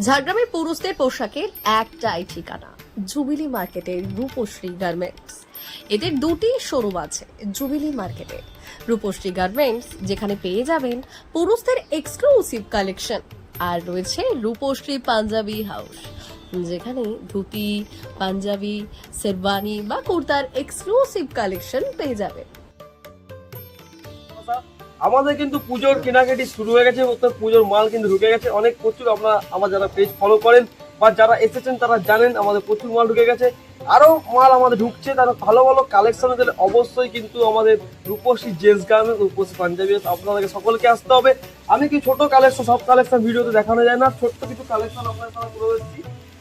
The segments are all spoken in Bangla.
ঝাড়গ্রামের পুরুষদের পোশাকের একটাই ঠিকানা, জুবিলি মার্কেটের রূপশ্রী গার্মেন্টস। এদের দুটি শোরুম আছে, জুবিলি মার্কেটে। রূপশ্রী গার্মেন্টস, যেখানে পেয়ে যাবেন পুরুষদের এক্সক্লুসিভ কালেকশন আর রয়েছে রূপশ্রী পাঞ্জাবি হাউস যেখানে ধুতি, পাঞ্জাবি শেরবানি বা কুর্তার এক্সক্লুসিভ কালেকশন পেয়ে যাবেন। আমাদের কিন্তু পুজোর কেনাকাটি শুরু হয়ে গেছে অর্থাৎ পুজোর মাল কিন্তু ঢুকে গেছে। অনেক প্রচুর আপনারা আমার যারা পেজ ফলো করেন বা যারা এসেছেন তারা জানেন আমাদের প্রচুর মাল ঢুকে গেছে। আরও মাল আমাদের ঢুকছে, তারা ভালো ভালো কালেকশন দিলে অবশ্যই কিন্তু আমাদের রূপসী জেন্টস গার্মেন্টস রূপসী পাঞ্জাবি আপনাদেরকে সকলকে আসতে হবে। আমি কি ছোট কালেকশন সব কালেকশন ভিডিওতে দেখানো যায় না? ছোট্ট কিছু কালেকশন আপনাদের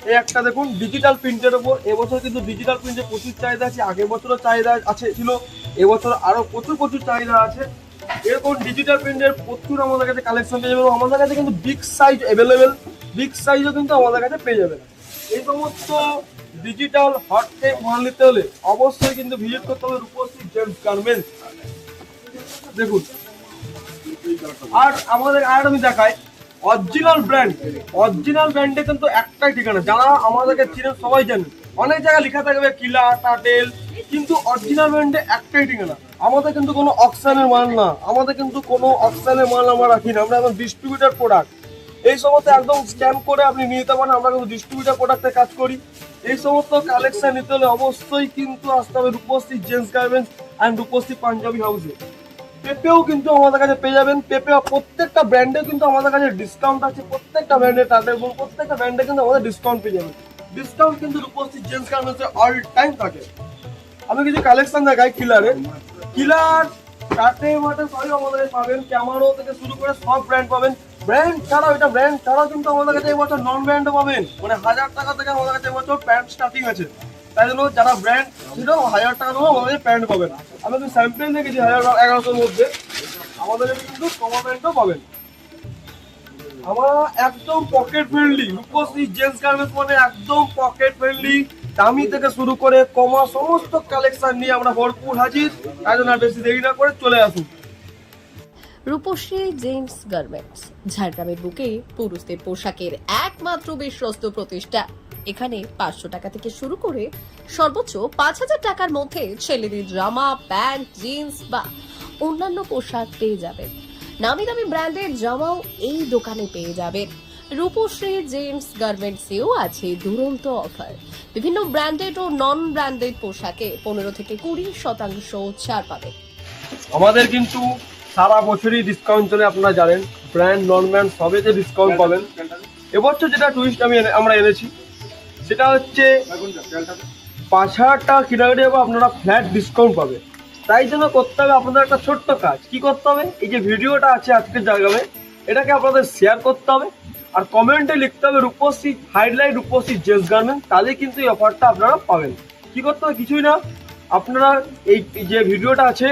এই একটা দেখুন ডিজিটাল প্রিন্টের ওপর এবছর কিন্তু ডিজিটাল প্রিন্টের প্রচুর চাহিদা আছে, আগের বছরও চাহিদা আছে, ছিল। এবছর আরও প্রচুর প্রচুর চাহিদা আছে। এরকম ডিজিটাল প্রিন্টের প্রচুর আমাদের কাছে কালেকশন পেয়ে যাবেন। আমাদের কাছে কিন্তু বিগ সাইজ অ্যাভেলেবেল বিগ সাইজও কিন্তু আমাদের কাছে পেয়ে যাবেন। এই সমস্ত ডিজিটাল হট টেপ মাল নিতে হলে অবশ্যই কিন্তু ভিজিট করতে হবে রূপশ্রী জেন্টস গার্মেন্টস দেখুন। আর আমাদের আর আমি দেখাই অরিজিনাল ব্র্যান্ড অরিজিনাল ব্র্যান্ডে কিন্তু একটাই ঠিকানা, যারা আমাদেরকে চিনেন সবাই জানেন। অনেক জায়গায় লেখা থাকবে, কিলা টাটেল কিন্তু অরিজিনাল ব্র্যান্ডে একটাই ঠিকানা। আমাদের কিন্তু কোনো অকশানের মাল না। আমাদের কিন্তু কোনো অকশানের মাল আমরা রাখি না। আমরা একদম ডিস্ট্রিবিউটার প্রোডাক্ট এই সমস্ত একদম স্ক্যান করে আপনি নিয়ে নিতে পারেন, আমরা কিন্তু ডিস্ট্রিবিউটার প্রোডাক্টে কাজ করি। এই সমস্ত কালেকশন নিতে হলে অবশ্যই কিন্তু আসতে হবে Rupshri gents garments and Rupshri Punjabi হাউসে পেপেও কিন্তু আমাদের কাছে পেয়ে যাবেন। পেপে প্রত্যেকটা ব্র্যান্ডে কিন্তু আমাদের কাছে ডিসকাউন্ট আছে। প্রত্যেকটা ব্র্যান্ডে টাটা এবং প্রত্যেকটা ব্র্যান্ডে কিন্তু আমাদের ডিসকাউন্ট পেয়ে যাবেন। ডিসকাউন্ট কিন্তু রূপশ্রী জেন্টস গার্মেন্টসে অল টাইম থাকে। আমি কিছু কালেকশন দেখাই কিলারে কিলার কাটে মাটে সবই আমাদের পাবেন ক্যামারো থেকে শুরু করে সব ব্র্যান্ড পাবেন। ব্র্যান্ড ছাড়াও, এটা ব্র্যান্ড ছাড়াও কিন্তু আমাদের কাছে এবছর নন ব্র্যান্ডও পাবেন। মানে হাজার টাকা থেকে আমাদের কাছে এবছর প্যান্ট স্টার্টিং আছে তাই জন্য যারা ব্র্যান্ড ছিল, হাজার টাকা দেবো আমাদের প্যান্ট পাবেন। আমি কিন্তু স্যাম্পেল দেখেছি হাজার এগারোশোর মধ্যে। আমাদের কিন্তু কমা প্যান্টও পাবেন। আমরা একদম pocket friendly Rupshri gents garments মানে একদম পকেট ফ্রেন্ডলি দামি থেকে শুরু করে কমা সমস্ত কালেকশন নিয়ে আমরা ভরপুর হাজির। তাই জন্য বেশি দেরি না করে চলে আসুন। রূপশ্রী জেমস গার্মেন্টস ঝাড়গ্রামের বুকে পুরুষদের পোশাকের একমাত্র বিশ্বস্ত প্রতিষ্ঠা। এখানে পাঁচশো টাকা থেকে শুরু করে সর্বোচ্চ পাঁচ হাজার টাকার মধ্যে ছেলেদের জামা, প্যান্ট, জিন্স বা অন্যান্য পোশাক পেয়ে যাবেন। নামি দামি ব্র্যান্ডের জামাও এই দোকানে পেয়ে যাবেন। রূপশ্রী জেমস গার্মেন্টসেও আছে দুরন্ত অফার। বিভিন্ন ব্র্যান্ডেড ও নন ব্র্যান্ডেড পোশাকে পনেরো থেকে কুড়ি শতাংশ ছাড় পাবে। আমাদের কিন্তু সারা বছরই ডিসকাউন্ট চলে, আপনারা জানেন। ব্র্যান্ড নন ব্র্যান্ড সবেতে ডিসকাউন্ট পাবেন। এবছর যেটা টুরিস্ট আমি আমরা এনেছি, সেটা হচ্ছে পাঁচ হাজার টাকা কেনাকাটি হবে আপনারা ফ্ল্যাট ডিসকাউন্ট পাবে। তাই জন্য করতে হবে আপনাদের একটা ছোট্ট কাজ। কি করতে হবে? এই যে ভিডিওটা আছে আজকের জায়গায়, এটাকে আপনাদের শেয়ার করতে হবে। আর কমেন্টে লিখতে হবে রূপশ্রী হাইলাইট রূপশ্রী জেস গার্মেন্ট তাহলে কিন্তু এই অফারটা আপনারা পাবেন। কি করতে হবে? কিছুই না। আপনারা এই যে ভিডিওটা আছে,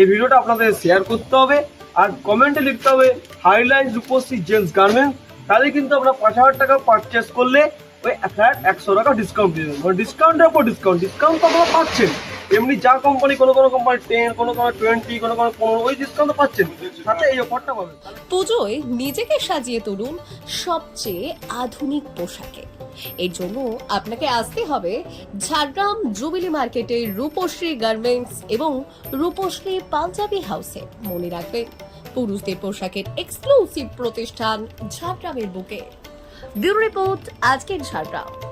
এই ভিডিওটা আপনাদের শেয়ার করতে হবে। আর কমেন্টে লিখতে হবে হাইলাইট রূপশ্রী জেন্টস গার্মেন্ট তাহলে কিন্তু আপনারা পাঁচ হাজার টাকা পারচেস করলে ওই ফ্ল্যাট একশো টাকা ডিসকাউন্ট দিয়ে দেবেন। ডিসকাউন্টের উপর ডিসকাউন্ট ডিসকাউন্ট তো আপনারা পাচ্ছেন। এমনি যা কোম্পানি কোনো কোনো কোম্পানি টেন কোনো কোনো টোয়েন্টি কোনো কোনো পনেরো, ওই ডিসকাউন্ট পাচ্ছেন। সাথে এই অফারটা পাবেন। পুজোয় নিজেকে সাজিয়ে তুলুন সবচেয়ে আধুনিক পোশাকে। এর জন্য আপনাকে আসতে হবে ঝাড়গ্রাম জুবিলি মার্কেটের রূপশ্রী গার্মেন্টস এবং রূপশ্রী পাঞ্জাবি হাউসে। মনে রাখবেন, পুরুষদের পোশাকের এক্সক্লুসিভ প্রতিষ্ঠান ঝাড়গ্রামের বুকে। ব্যুরো রিপোর্ট, আজকের ঝাড়গ্রাম।